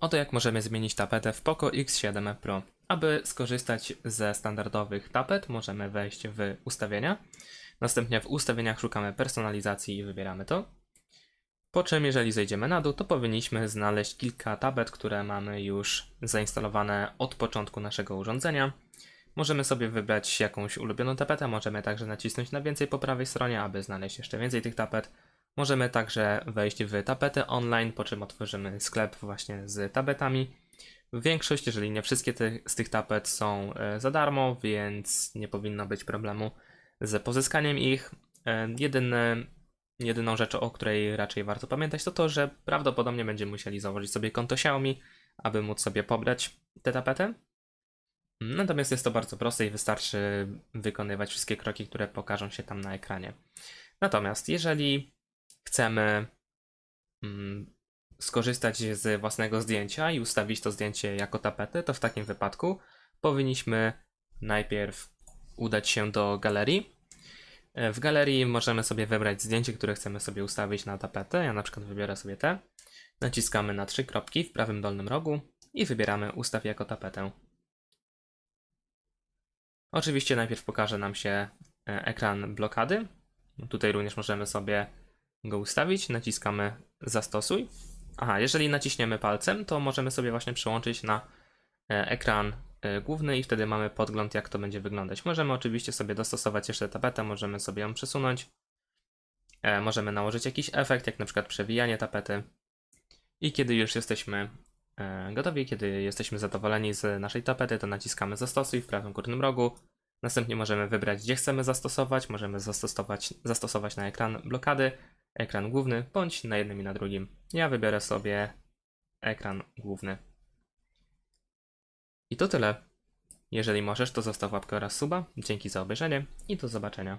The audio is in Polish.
Oto jak możemy zmienić tapetę w Poco X7 Pro. Aby skorzystać ze standardowych tapet, możemy wejść w ustawienia. Następnie w ustawieniach szukamy personalizacji i wybieramy to. Po czym, jeżeli zejdziemy na dół, to powinniśmy znaleźć kilka tapet, które mamy już zainstalowane od początku naszego urządzenia. Możemy sobie wybrać jakąś ulubioną tapetę, możemy także nacisnąć na więcej po prawej stronie, aby znaleźć jeszcze więcej tych tapet. Możemy także wejść w tapety online, po czym otworzymy sklep właśnie z tapetami. Większość, jeżeli nie wszystkie te, z tych tapet są e, za darmo, więc nie powinno być problemu z pozyskaniem ich. E, Jedyne, jedyną rzeczą, o której raczej warto pamiętać, to to, że prawdopodobnie będziemy musieli założyć sobie konto Xiaomi, aby móc sobie pobrać tę tapetę. Natomiast jest to bardzo proste i wystarczy wykonywać wszystkie kroki, które pokażą się tam na ekranie. Natomiast jeżeli chcemy mm, skorzystać z własnego zdjęcia i ustawić to zdjęcie jako tapetę, to w takim wypadku powinniśmy najpierw udać się do galerii. E, W galerii możemy sobie wybrać zdjęcie, które chcemy sobie ustawić na tapetę. Ja na przykład wybiorę sobie te. Naciskamy na trzy kropki w prawym dolnym rogu i wybieramy ustaw jako tapetę. Oczywiście najpierw pokaże nam się e, ekran blokady. Tutaj również możemy sobie go ustawić. Naciskamy zastosuj. Aha, jeżeli naciśniemy palcem, to możemy sobie właśnie przełączyć na e, ekran e, główny i wtedy mamy podgląd, jak to będzie wyglądać. Możemy oczywiście sobie dostosować jeszcze tapetę, możemy sobie ją przesunąć. E, Możemy nałożyć jakiś efekt, jak na przykład przewijanie tapety. I kiedy już jesteśmy gotowi, kiedy jesteśmy zadowoleni z naszej tapety, to naciskamy zastosuj w prawym górnym rogu. Następnie możemy wybrać, gdzie chcemy zastosować. Możemy zastosować, zastosować na ekran blokady, ekran główny, bądź na jednym i na drugim. Ja wybiorę sobie ekran główny. I to tyle. Jeżeli możesz, to zostaw łapkę oraz suba. Dzięki za obejrzenie i do zobaczenia.